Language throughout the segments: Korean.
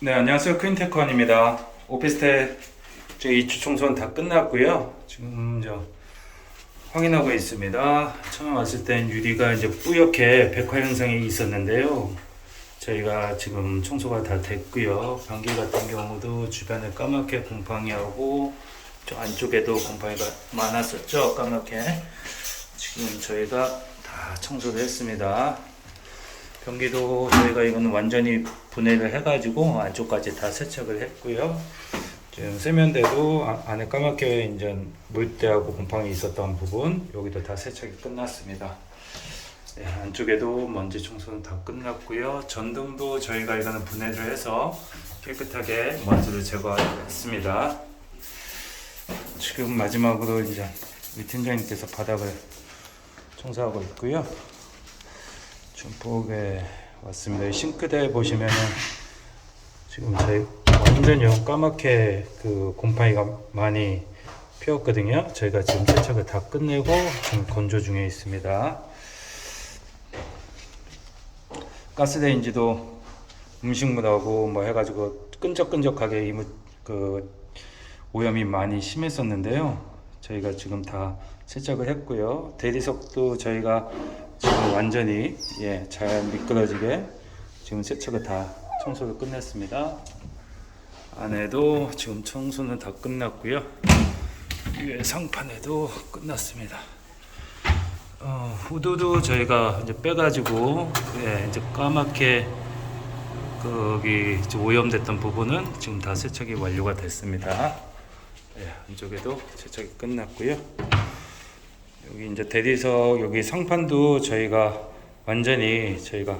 네, 안녕하세요. 크린테크원입니다. 오피스텔 제 2주 청소는 다 끝났고요. 지금 저 확인하고 있습니다. 처음 왔을 땐 유리가 이제 뿌옇게 백화 현상이 있었는데요. 저희가 지금 청소가 다 됐고요. 변기 같은 경우도 주변에 까맣게 곰팡이 하고 저 안쪽에도 곰팡이가 많았었죠. 까맣게. 지금 저희가 다 청소를 했습니다. 변기도 저희가 이거는 완전히 분해를 해가지고 안쪽까지 다 세척을 했고요. 지금 세면대도 아- 안에 까맣게 이제 물때하고 곰팡이 있었던 부분 여기도 다 세척이 끝났습니다. 네, 안쪽에도 먼지 청소는 다 끝났고요. 전등도 저희가 이거는 분해를 해서 깨끗하게 먼지를 제거했습니다. 지금 마지막으로 이제 우리 팀장님께서 바닥을 청소하고 있고요. 중폭에 왔습니다. 이 싱크대 보시면은 지금 저희 완전히 까맣게 그 곰팡이가 많이 피었거든요. 저희가 지금 세척을 다 끝내고 지금 건조 중에 있습니다. 가스레인지도 음식물하고 뭐 해가지고 끈적끈적하게 이물 그 오염이 많이 심했었는데요. 저희가 지금 다 세척을 했고요. 대리석도 저희가 지금 완전히 예, 잘 미끄러지게 지금 세척을 다 청소를 끝냈습니다. 안에도 지금 청소는 다 끝났고요. 위에 상판에도 끝났습니다. 어, 후드도 저희가 이제 빼가지고 예, 이제 까맣게 거기 오염됐던 부분은 지금 다 세척이 완료가 됐습니다. 예, 안쪽에도 세척이 끝났고요. 여기 이제 대리석 여기 상판도 저희가 완전히 저희가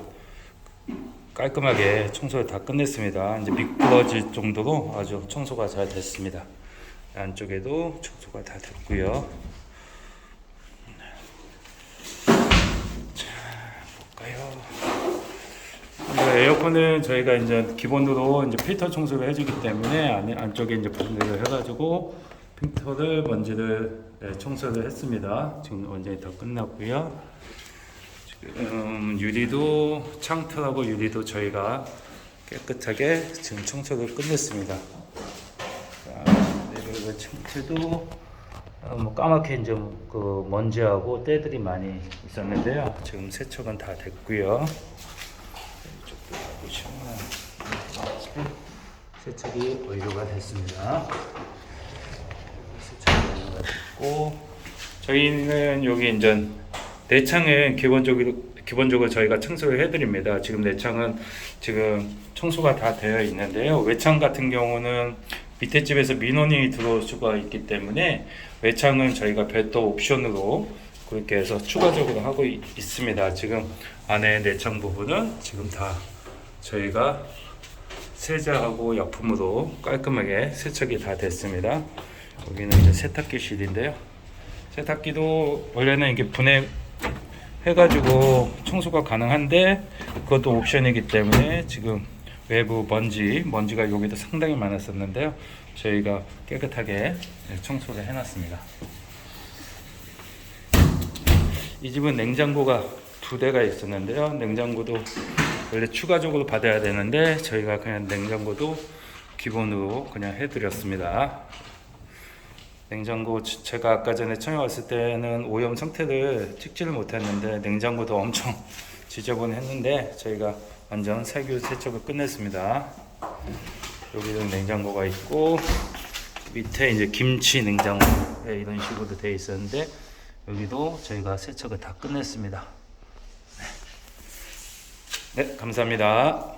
깔끔하게 청소를 다 끝냈습니다. 이제 미끄러질 정도로 아주 청소가 잘 됐습니다. 안쪽에도 청소가 다 됐고요. 자, 볼까요? 에어컨은 저희가 이제 기본으로 이제 필터 청소를 해주기 때문에 안, 안쪽에 이제 분해를 해가지고 필터를 먼지를 네, 청소를 했습니다. 지금 완전히 다 끝났고요. 지금 유리도 창틀하고 유리도 저희가 깨끗하게 지금 청소를 끝냈습니다. 자, 그리고 창틀도 어, 뭐 까맣게 이제 그 먼지하고 때들이 많이 있었는데요. 지금 세척은 다 됐고요. 세척이 완료가 됐습니다. 됐고 저희는 여기 이제 내창은 기본적으로 기본적으로 저희가 청소를 해드립니다. 지금 내창은 지금 청소가 다 되어 있는데요. 외창 같은 경우는 밑에 집에서 민원이 들어올 수가 있기 때문에 외창은 저희가 별도 옵션으로 그렇게 해서 추가적으로 하고 있, 있습니다. 지금 안에 내창 부분은 지금 다 저희가 세제하고 약품으로 깔끔하게 세척이 다 됐습니다. 여기는 이제 세탁기실인데요. 세탁기도 원래는 이게 분해 해가지고 청소가 가능한데 그것도 옵션이기 때문에 지금 외부 먼지 먼지가 여기도 상당히 많았었는데요. 저희가 깨끗하게 청소를 해놨습니다. 이 집은 냉장고가 두 대가 있었는데요. 냉장고도 원래 추가적으로 받아야 되는데 저희가 그냥 냉장고도 기본으로 그냥 해드렸습니다. 냉장고 지- 제가 아까 전에 처음 왔을 때는 오염 상태를 찍지를 못했는데 냉장고도 엄청 지저분했는데 저희가 완전 세규 세척을 끝냈습니다. 여기도 냉장고가 있고 밑에 이제 김치 냉장고 네, 이런 식으로 되어 있었는데 여기도 저희가 세척을 다 끝냈습니다. 네, 네 감사합니다.